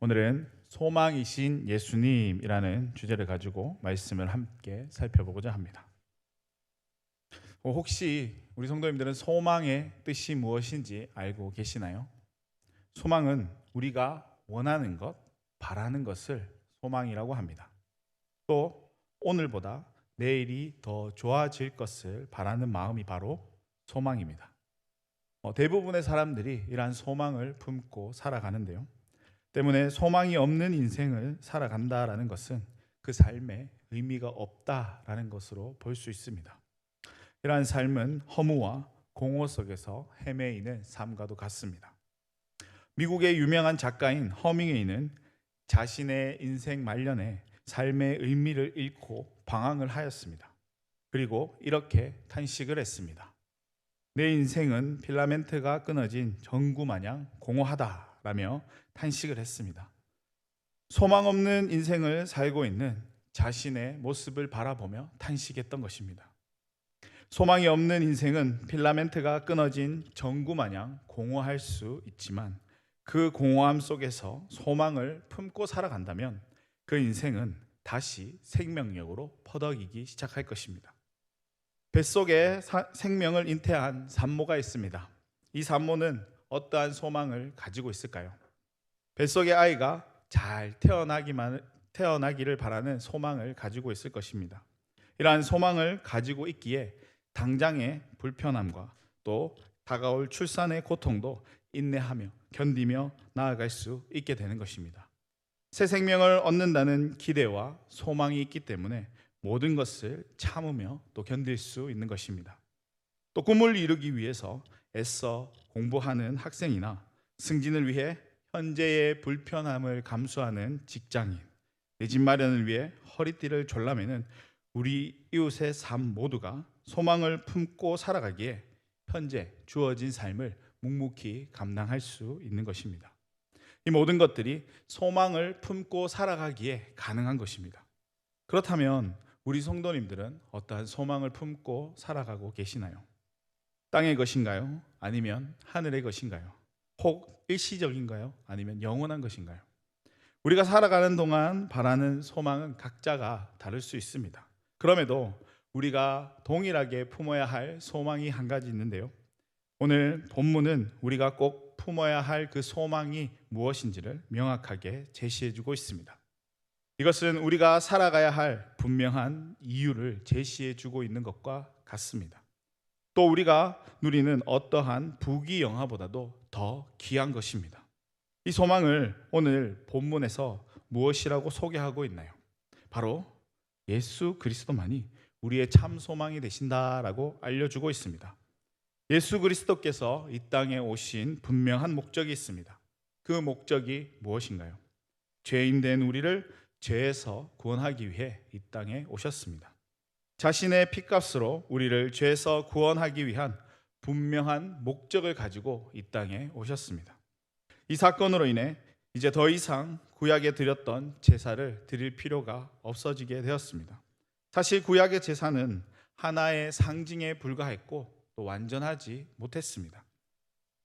오늘은 소망이신 예수님이라는 주제를 가지고 말씀을 함께 살펴보고자 합니다. 어, 혹시 우리 성도님들은 소망의 뜻이 무엇인지 알고 계시나요? 소망은 우리가 원하는 것, 바라는 것을 소망이라고 합니다. 또 오늘보다 내일이 더 좋아질 것을 바라는 마음이 바로 소망입니다. 어, 대부분의 사람들이 이러한 소망을 품고 살아가는데요. 때문에 소망이 없는 인생을 살아간다라는 것은 그 삶에 의미가 없다라는 것으로 볼 수 있습니다. 이러한 삶은 허무와 공허 속에서 헤매이는 삶과도 같습니다. 미국의 유명한 작가인 허밍웨이는 자신의 인생 말년에 삶의 의미를 잃고 방황을 하였습니다. 그리고 이렇게 탄식을 했습니다. 내 인생은 필라멘트가 끊어진 전구 마냥 공허하다 라며 탄식을 했습니다. 소망 없는 인생을 살고 있는 자신의 모습을 바라보며 탄식했던 것입니다. 소망이 없는 인생은 필라멘트가 끊어진 전구 마냥 공허할 수 있지만 그 공허함 속에서 소망을 품고 살아간다면 그 인생은 다시 생명력으로 퍼덕이기 시작할 것입니다. 뱃속에 사- 생명을 잉태한 산모가 있습니다. 이 산모는 어떠한 소망을 가지고 있을까요? 뱃속의 아이가 잘 태어나기만 태어나기를 바라는 소망을 가지고 있을 것입니다. 이러한 소망을 가지고 있기에 당장의 불편함과 또 다가올 출산의 고통도 인내하며 견디며 나아갈 수 있게 되는 것입니다. 새 생명을 얻는다는 기대와 소망이 있기 때문에 모든 것을 참으며 또 견딜 수 있는 것입니다. 또 꿈을 이루기 위해서 애써 공부하는 학생이나 승진을 위해 현재의 불편함을 감수하는 직장인, 내 집 마련을 위해 허리띠를 졸라매는 우리 이웃의 삶 모두가 소망을 품고 살아가기에 현재 주어진 삶을 묵묵히 감당할 수 있는 것입니다. 이 모든 것들이 소망을 품고 살아가기에 가능한 것입니다. 그렇다면 우리 성도님들은 어떠한 소망을 품고 살아가고 계시나요? 땅의 것인가요? 아니면 하늘의 것인가요? 혹 일시적인가요? 아니면 영원한 것인가요? 우리가 살아가는 동안 바라는 소망은 각자가 다를 수 있습니다. 그럼에도 우리가 동일하게 품어야 할 소망이 한 가지 있는데요. 오늘 본문은 우리가 꼭 품어야 할 그 소망이 무엇인지를 명확하게 제시해 주고 있습니다. 이것은 우리가 살아가야 할 분명한 이유를 제시해 주고 있는 것과 같습니다. 또 우리가 누리는 어떠한 부귀 영화보다도 더 귀한 것입니다. 이 소망을 오늘 본문에서 무엇이라고 소개하고 있나요? 바로 예수 그리스도만이 우리의 참 소망이 되신다라고 알려주고 있습니다. 예수 그리스도께서 이 땅에 오신 분명한 목적이 있습니다. 그 목적이 무엇인가요? 죄인 된 우리를 죄에서 구원하기 위해 이 땅에 오셨습니다. 자신의 피값으로 우리를 죄에서 구원하기 위한 분명한 목적을 가지고 이 땅에 오셨습니다. 이 사건으로 인해 이제 더 이상 구약에 드렸던 제사를 드릴 필요가 없어지게 되었습니다. 사실 구약의 제사는 하나의 상징에 불과했고 또 완전하지 못했습니다.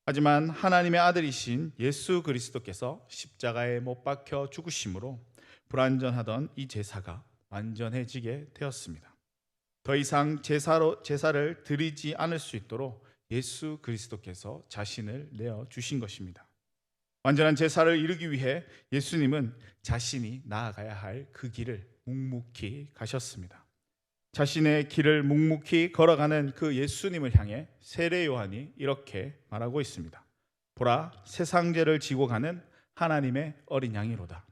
하지만 하나님의 아들이신 예수 그리스도께서 십자가에 못 박혀 죽으심으로 불완전하던 이 제사가 완전해지게 되었습니다. 더 이상 제사로 제사를 드리지 않을 수 있도록 예수 그리스도께서 자신을 내어 주신 것입니다. 완전한 제사를 이루기 위해 예수님은 자신이 나아가야 할 그 길을 묵묵히 가셨습니다. 자신의 길을 묵묵히 걸어가는 그 예수님을 향해 세례 요한이 이렇게 말하고 있습니다. 보라 세상 죄를 지고 가는 하나님의 어린 양이로다.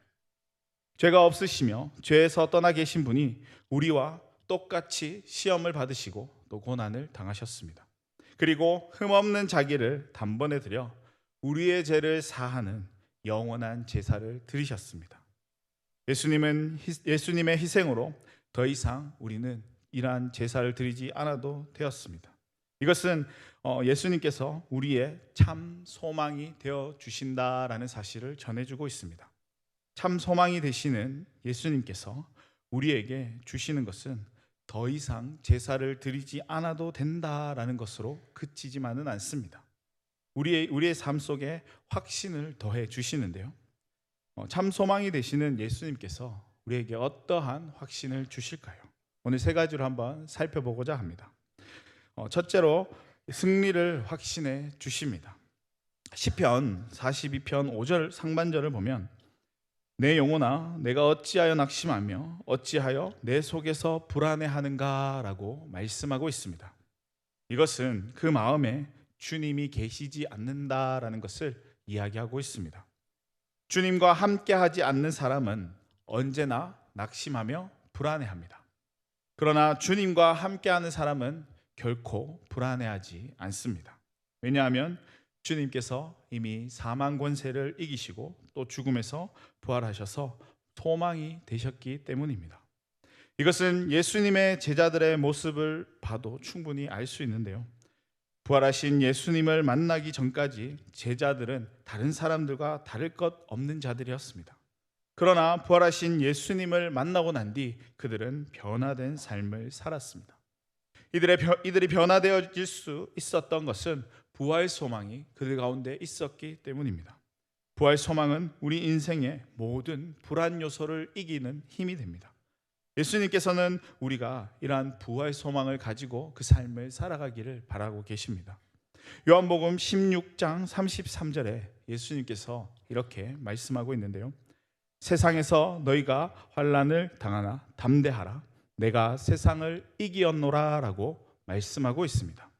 죄가 없으시며 죄에서 떠나 계신 분이 우리와 똑같이 시험을 받으시고 또 고난을 당하셨습니다. 그리고 흠없는 자기를 단번에 드려 우리의 죄를 사하는 영원한 제사를 드리셨습니다. 예수님은 희- 예수님의 희생으로 더 이상 우리는 이러한 제사를 드리지 않아도 되었습니다. 이것은 어, 예수님께서 우리의 참 소망이 되어 주신다라는 사실을 전해주고 있습니다. 참 소망이 되시는 예수님께서 우리에게 주시는 것은 더 이상 제사를 드리지 않아도 된다라는 것으로 그치지만은 않습니다. 우리의 우리의 삶 속에 확신을 더해 주시는데요. 어, 참 소망이 되시는 예수님께서 우리에게 어떠한 확신을 주실까요? 오늘 세 가지로 한번 살펴보고자 합니다. 어, 첫째로 승리를 확신해 주십니다. 시편 42편 5절 상반절을 보면 내 영혼아 내가 어찌하여 낙심하며 어찌하여 내 속에서 불안해하는가라고 말씀하고 있습니다. 이것은 그 마음에 주님이 계시지 않는다라는 것을 이야기하고 있습니다. 주님과 함께하지 않는 사람은 언제나 낙심하며 불안해합니다. 그러나 주님과 함께하는 사람은 결코 불안해하지 않습니다. 왜냐하면 주님께서 이미 사망 권세를 이기시고 또 죽음에서 부활하셔서 소망이 되셨기 때문입니다. 이것은 예수님의 제자들의 모습을 봐도 충분히 알 수 있는데요. 부활하신 예수님을 만나기 전까지 제자들은 다른 사람들과 다를 것 없는 자들이었습니다. 그러나 부활하신 예수님을 만나고 난 뒤 그들은 변화된 삶을 살았습니다. 이들의 이들이 변화되어질 수 있었던 것은 부활 소망이 그들 가운데 있었기 때문입니다. 부활 소망은 우리 인생의 모든 불안 요소를 이기는 힘이 됩니다. 예수님께서는 우리가 이러한 부활 소망을 가지고 그 삶을 살아가기를 바라고 계십니다. 요한복음 16장 33절에 예수님께서 이렇게 말씀하고 있는데요. 세상에서 너희가 환란을 당하나 담대하라. 내가 세상을 이기었노라라고 말씀하고 있습니다.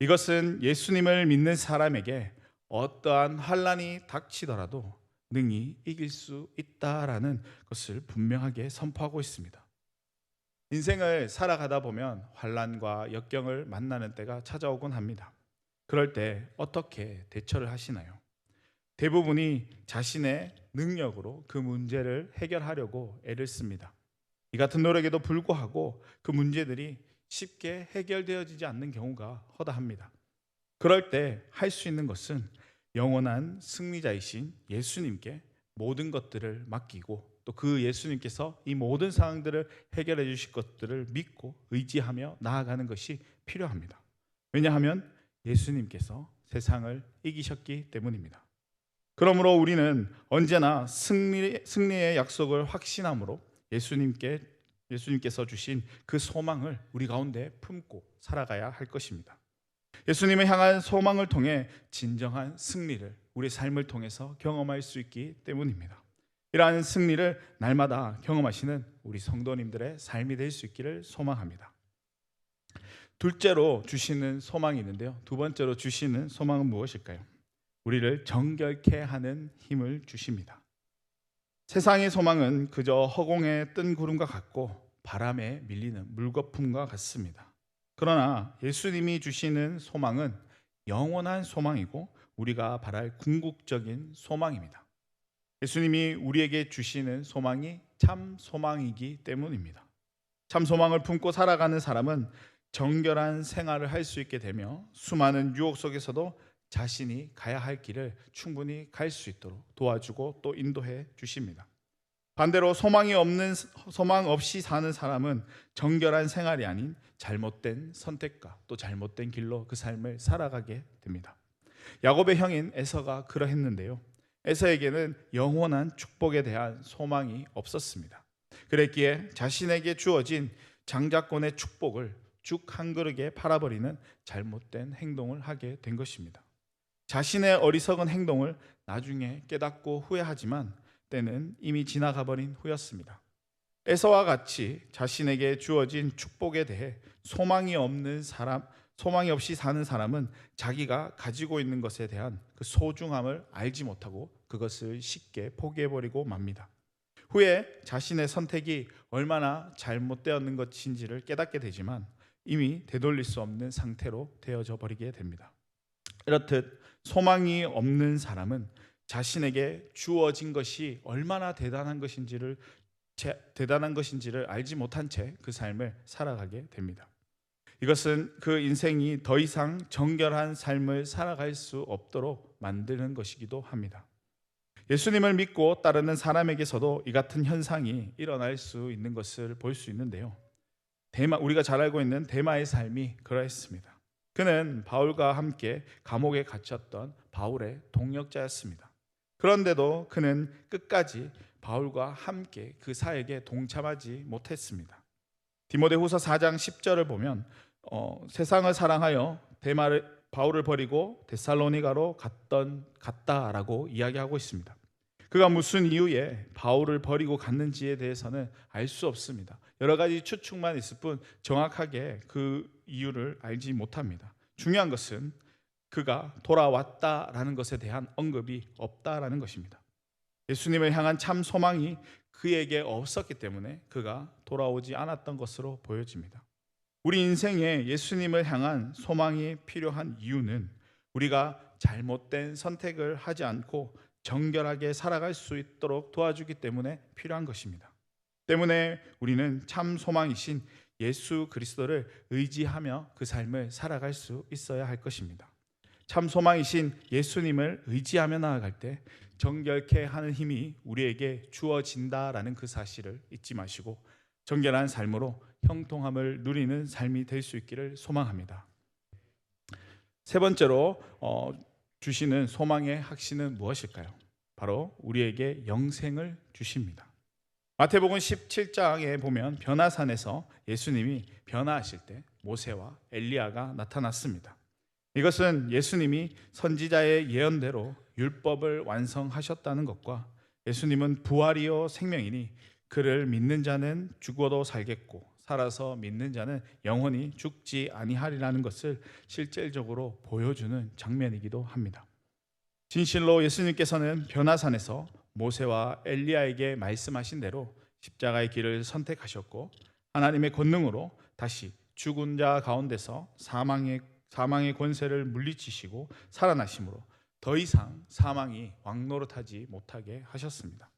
이것은 예수님을 믿는 사람에게 어떠한 환란이 닥치더라도 능히 이길 수 있다라는 것을 분명하게 선포하고 있습니다. 인생을 살아가다 보면 환란과 역경을 만나는 때가 찾아오곤 합니다. 그럴 때 어떻게 대처를 하시나요? 대부분이 자신의 능력으로 그 문제를 해결하려고 애를 씁니다. 이 같은 노력에도 불구하고 그 문제들이 쉽게 해결되어지지 않는 경우가 허다합니다. 그럴 때 할 수 있는 것은 영원한 승리자이신 예수님께 모든 것들을 맡기고 또 그 예수님께서 이 모든 상황들을 해결해 주실 것들을 믿고 의지하며 나아가는 것이 필요합니다. 왜냐하면 예수님께서 세상을 이기셨기 때문입니다. 그러므로 우리는 언제나 승리, 승리의 약속을 확신함으로 예수님께 예수님께서 주신 그 소망을 우리 가운데 품고 살아가야 할 것입니다. 예수님을 향한 소망을 통해 진정한 승리를 우리 삶을 통해서 경험할 수 있기 때문입니다. 이러한 승리를 날마다 경험하시는 우리 성도님들의 삶이 될 수 있기를 소망합니다. 둘째로 주시는 소망이 있는데요. 두 번째로 주시는 소망은 무엇일까요? 우리를 정결케 하는 힘을 주십니다. 세상의 소망은 그저 허공에 뜬 구름과 같고 바람에 밀리는 물거품과 같습니다. 그러나 예수님이 주시는 소망은 영원한 소망이고 우리가 바랄 궁극적인 소망입니다. 예수님이 우리에게 주시는 소망이 참 소망이기 때문입니다. 참 소망을 품고 살아가는 사람은 정결한 생활을 할 수 있게 되며 수많은 유혹 속에서도 자신이 가야 할 길을 충분히 갈 수 있도록 도와주고 또 인도해 주십니다. 반대로 소망이 없는 소망 없이 사는 사람은 정결한 생활이 아닌 잘못된 선택과 또 잘못된 길로 그 삶을 살아가게 됩니다. 야곱의 형인 에서가 그러했는데요. 에서에게는 영원한 축복에 대한 소망이 없었습니다. 그랬기에 자신에게 주어진 장자권의 축복을 죽 한 그릇에 팔아버리는 잘못된 행동을 하게 된 것입니다. 자신의 어리석은 행동을 나중에 깨닫고 후회하지만 때는 이미 지나가 버린 후였습니다. 에서와 같이 자신에게 주어진 축복에 대해 소망이 없는 사람, 소망이 없이 사는 사람은 자기가 가지고 있는 것에 대한 그 소중함을 알지 못하고 그것을 쉽게 포기해 버리고 맙니다. 후에 자신의 선택이 얼마나 잘못되었는 것인지를 깨닫게 되지만 이미 되돌릴 수 없는 상태로 되어져 버리게 됩니다. 이렇듯 소망이 없는 사람은 자신에게 주어진 것이 얼마나 대단한 것인지를 제, 대단한 것인지를 알지 못한 채 그 삶을 살아가게 됩니다. 이것은 그 인생이 더 이상 정결한 삶을 살아갈 수 없도록 만드는 것이기도 합니다. 예수님을 믿고 따르는 사람에게서도 이 같은 현상이 일어날 수 있는 것을 볼 수 있는데요. 대마 우리가 잘 알고 있는 대마의 삶이 그러했습니다. 그는 바울과 함께 감옥에 갇혔던 바울의 동역자였습니다. 그런데도 그는 끝까지 바울과 함께 그 사역에 동참하지 못했습니다. 디모데후서 4장 10절을 보면 어, 세상을 사랑하여 대마를 바울을 버리고 데살로니가로 갔던 갔다라고 이야기하고 있습니다. 그가 무슨 이유에 바울을 버리고 갔는지에 대해서는 알 수 없습니다. 여러 가지 추측만 있을 뿐 정확하게 그 이유를 알지 못합니다. 중요한 것은 그가 돌아왔다라는 것에 대한 언급이 없다라는 것입니다. 예수님을 향한 참 소망이 그에게 없었기 때문에 그가 돌아오지 않았던 것으로 보여집니다. 우리 인생에 예수님을 향한 소망이 필요한 이유는 우리가 잘못된 선택을 하지 않고 정결하게 살아갈 수 있도록 도와주기 때문에 필요한 것입니다. 때문에 우리는 참 소망이신 예수 그리스도를 의지하며 그 삶을 살아갈 수 있어야 할 것입니다. 참 소망이신 예수님을 의지하며 나아갈 때 정결케 하는 힘이 우리에게 주어진다라는 그 사실을 잊지 마시고 정결한 삶으로 형통함을 누리는 삶이 될 수 있기를 소망합니다. 세 번째로 어, 주시는 소망의 확신은 무엇일까요? 바로 우리에게 영생을 주십니다. 마태복음 17장에 보면 변화산에서 예수님이 변화하실 때 모세와 엘리야가 나타났습니다. 이것은 예수님이 선지자의 예언대로 율법을 완성하셨다는 것과 예수님은 부활이요 생명이니 그를 믿는 자는 죽어도 살겠고 살아서 믿는 자는 영원히 죽지 아니하리라는 것을 실질적으로 보여주는 장면이기도 합니다. 진실로 예수님께서는 변화산에서 모세와 엘리야에게 말씀하신 대로 십자가의 길을 선택하셨고 하나님의 권능으로 다시 죽은 자 가운데서 사망의 사망의 권세를 물리치시고 살아나심으로 더 이상 사망이 왕노릇하지 못하게 하셨습니다.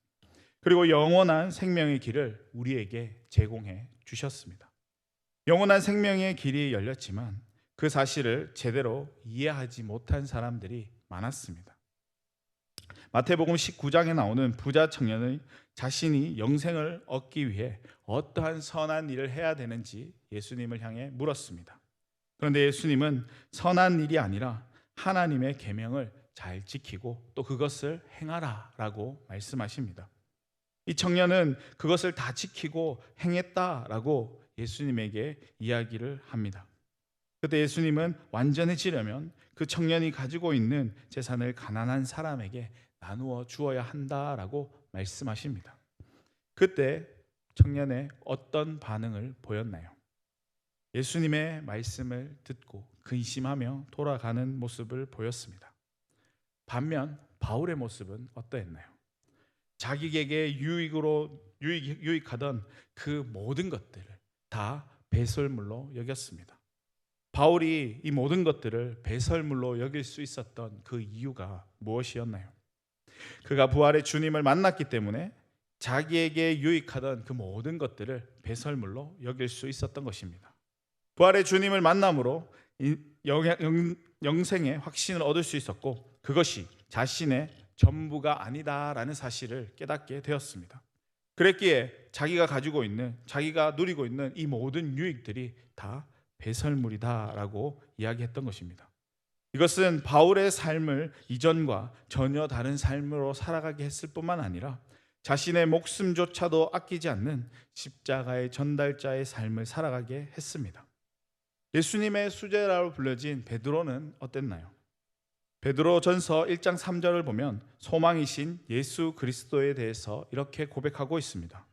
그리고 영원한 생명의 길을 우리에게 제공해 주셨습니다. 영원한 생명의 길이 열렸지만 그 사실을 제대로 이해하지 못한 사람들이 많았습니다. 마태복음 19장에 나오는 부자 청년의 자신이 영생을 얻기 위해 어떠한 선한 일을 해야 되는지 예수님을 향해 물었습니다. 그런데 예수님은 선한 일이 아니라 하나님의 계명을 잘 지키고 또 그것을 행하라라고 말씀하십니다. 이 청년은 그것을 다 지키고 행했다라고 예수님에게 이야기를 합니다. 그때 예수님은 완전해지려면 그 청년이 가지고 있는 재산을 가난한 사람에게 나누어 주어야 한다라고 말씀하십니다. 그때 청년의 어떤 반응을 보였나요? 예수님의 말씀을 듣고 근심하며 돌아가는 모습을 보였습니다. 반면 바울의 모습은 어떠했나요? 자기에게 유익으로 유익, 유익하던 그 모든 것들을 다 배설물로 여겼습니다. 바울이 이 모든 것들을 배설물로 여길 수 있었던 그 이유가 무엇이었나요? 그가 부활의 주님을 만났기 때문에 자기에게 유익하던 그 모든 것들을 배설물로 여길 수 있었던 것입니다. 부활의 주님을 만남으로 영생의 확신을 얻을 수 있었고 그것이 자신의 전부가 아니다라는 사실을 깨닫게 되었습니다. 그랬기에 자기가 가지고 있는 자기가 누리고 있는 이 모든 유익들이 다 배설물이다라고 이야기했던 것입니다. 이것은 바울의 삶을 이전과 전혀 다른 삶으로 살아가게 했을 뿐만 아니라 자신의 목숨조차도 아끼지 않는 십자가의 전달자의 삶을 살아가게 했습니다. 예수님의 수제라로 불려진 베드로는 어땠나요? 베드로 전서 1장 3절을 보면 소망이신 예수 그리스도에 대해서 이렇게 고백하고 있습니다.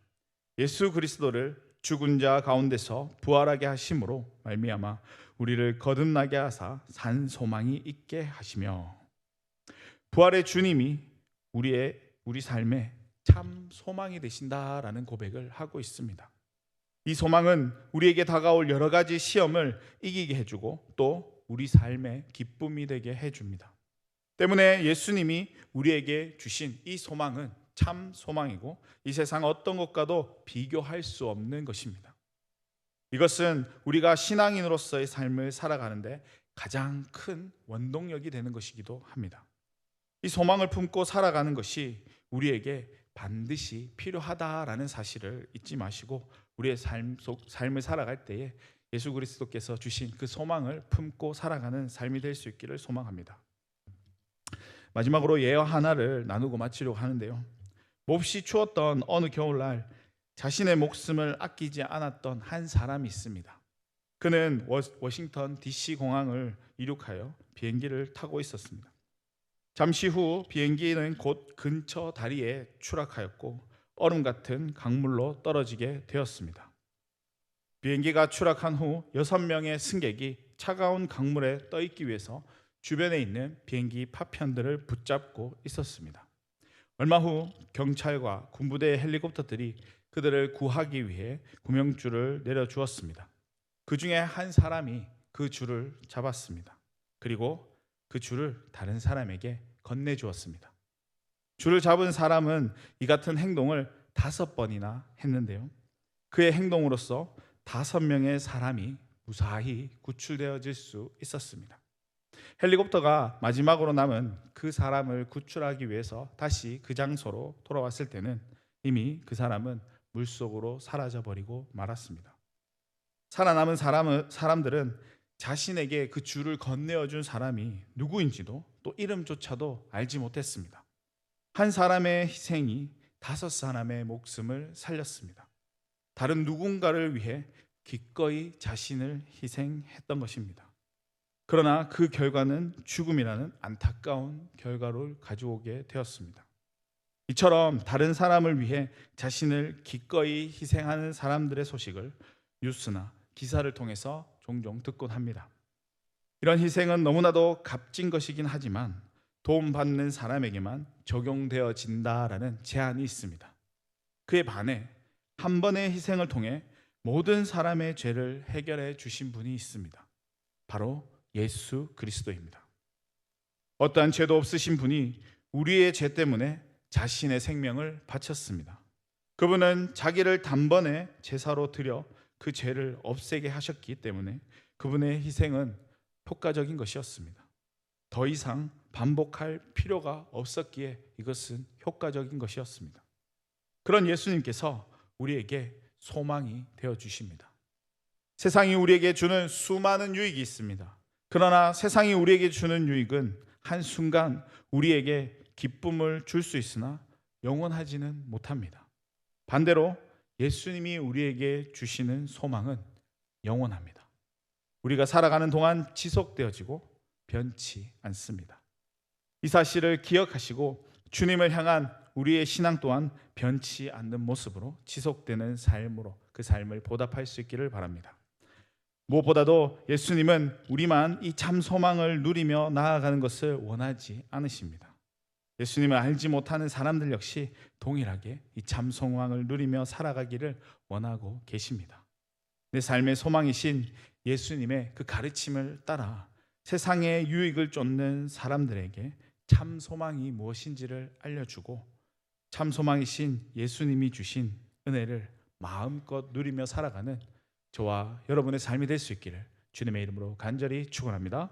예수 그리스도를 죽은 자 가운데서 부활하게 하심으로 말미암아 우리를 거듭나게 하사 산 소망이 있게 하시며 부활의 주님이 우리의 우리 삶에 참 소망이 되신다라는 고백을 하고 있습니다. 이 소망은 우리에게 다가올 여러 가지 시험을 이기게 해주고 또 우리 삶의 기쁨이 되게 해줍니다. 때문에 예수님이 우리에게 주신 이 소망은 참 소망이고 이 세상 어떤 것과도 비교할 수 없는 것입니다. 이것은 우리가 신앙인으로서의 삶을 살아가는데 가장 큰 원동력이 되는 것이기도 합니다. 이 소망을 품고 살아가는 것이 우리에게 반드시 필요하다라는 사실을 잊지 마시고 우리의 삶 속 삶을 살아갈 때에 예수 그리스도께서 주신 그 소망을 품고 살아가는 삶이 될 수 있기를 소망합니다. 마지막으로 예화 하나를 나누고 마치려고 하는데요. 몹시 추웠던 어느 겨울날 자신의 목숨을 아끼지 않았던 한 사람이 있습니다. 그는 워- 워싱턴 DC 공항을 이륙하여 비행기를 타고 있었습니다. 잠시 후 비행기는 곧 근처 다리에 추락하였고 얼음 같은 강물로 떨어지게 되었습니다. 비행기가 추락한 후 여섯 명의 승객이 차가운 강물에 떠 있기 위해서 주변에 있는 비행기 파편들을 붙잡고 있었습니다. 얼마 후 경찰과 군부대의 헬리콥터들이 그들을 구하기 위해 구명줄을 내려 주었습니다. 그 중에 한 사람이 그 줄을 잡았습니다. 그리고 그 줄을 다른 사람에게 건네 주었습니다. 줄을 잡은 사람은 이 같은 행동을 다섯 번이나 했는데요. 그의 행동으로서 다섯 명의 사람이 무사히 구출되어질 수 있었습니다. 헬리콥터가 마지막으로 남은 그 사람을 구출하기 위해서 다시 그 장소로 돌아왔을 때는 이미 그 사람은 물속으로 사라져 버리고 말았습니다. 살아남은 사람은, 사람들은 자신에게 그 줄을 건네어 준 사람이 누구인지도 또 이름조차도 알지 못했습니다. 한 사람의 희생이 다섯 사람의 목숨을 살렸습니다. 다른 누군가를 위해 기꺼이 자신을 희생했던 것입니다. 그러나 그 결과는 죽음이라는 안타까운 결과를 가져오게 되었습니다. 이처럼 다른 사람을 위해 자신을 기꺼이 희생하는 사람들의 소식을 뉴스나 기사를 통해서 종종 듣곤 합니다. 이런 희생은 너무나도 값진 것이긴 하지만 도움받는 사람에게만 적용되어진다라는 제한이 있습니다. 그에 반해 한 번의 희생을 통해 모든 사람의 죄를 해결해 주신 분이 있습니다. 바로 예수 그리스도입니다. 어떠한 죄도 없으신 분이 우리의 죄 때문에 자신의 생명을 바쳤습니다. 그분은 자기를 단번에 제사로 드려 그 죄를 없애게 하셨기 때문에 그분의 희생은 효과적인 것이었습니다. 더 이상 반복할 필요가 없었기에 이것은 효과적인 것이었습니다. 그런 예수님께서 우리에게 소망이 되어 주십니다. 세상이 우리에게 주는 수많은 유익이 있습니다. 그러나 세상이 우리에게 주는 유익은 한순간 우리에게 기쁨을 줄 수 있으나 영원하지는 못합니다. 반대로 예수님이 우리에게 주시는 소망은 영원합니다. 우리가 살아가는 동안 지속되어지고 변치 않습니다. 이 사실을 기억하시고 주님을 향한 우리의 신앙 또한 변치 않는 모습으로 지속되는 삶으로 그 삶을 보답할 수 있기를 바랍니다. 무엇보다도 예수님은 우리만 이 참 소망을 누리며 나아가는 것을 원하지 않으십니다. 예수님을 알지 못하는 사람들 역시 동일하게 이 참 소망을 누리며 살아가기를 원하고 계십니다. 내 삶의 소망이신 예수님의 그 가르침을 따라 세상의 유익을 쫓는 사람들에게 참 소망이 무엇인지를 알려주고 참 소망이신 예수님이 주신 은혜를 마음껏 누리며 살아가는 저와 여러분의 삶이 될 수 있기를 주님의 이름으로 간절히 축원합니다.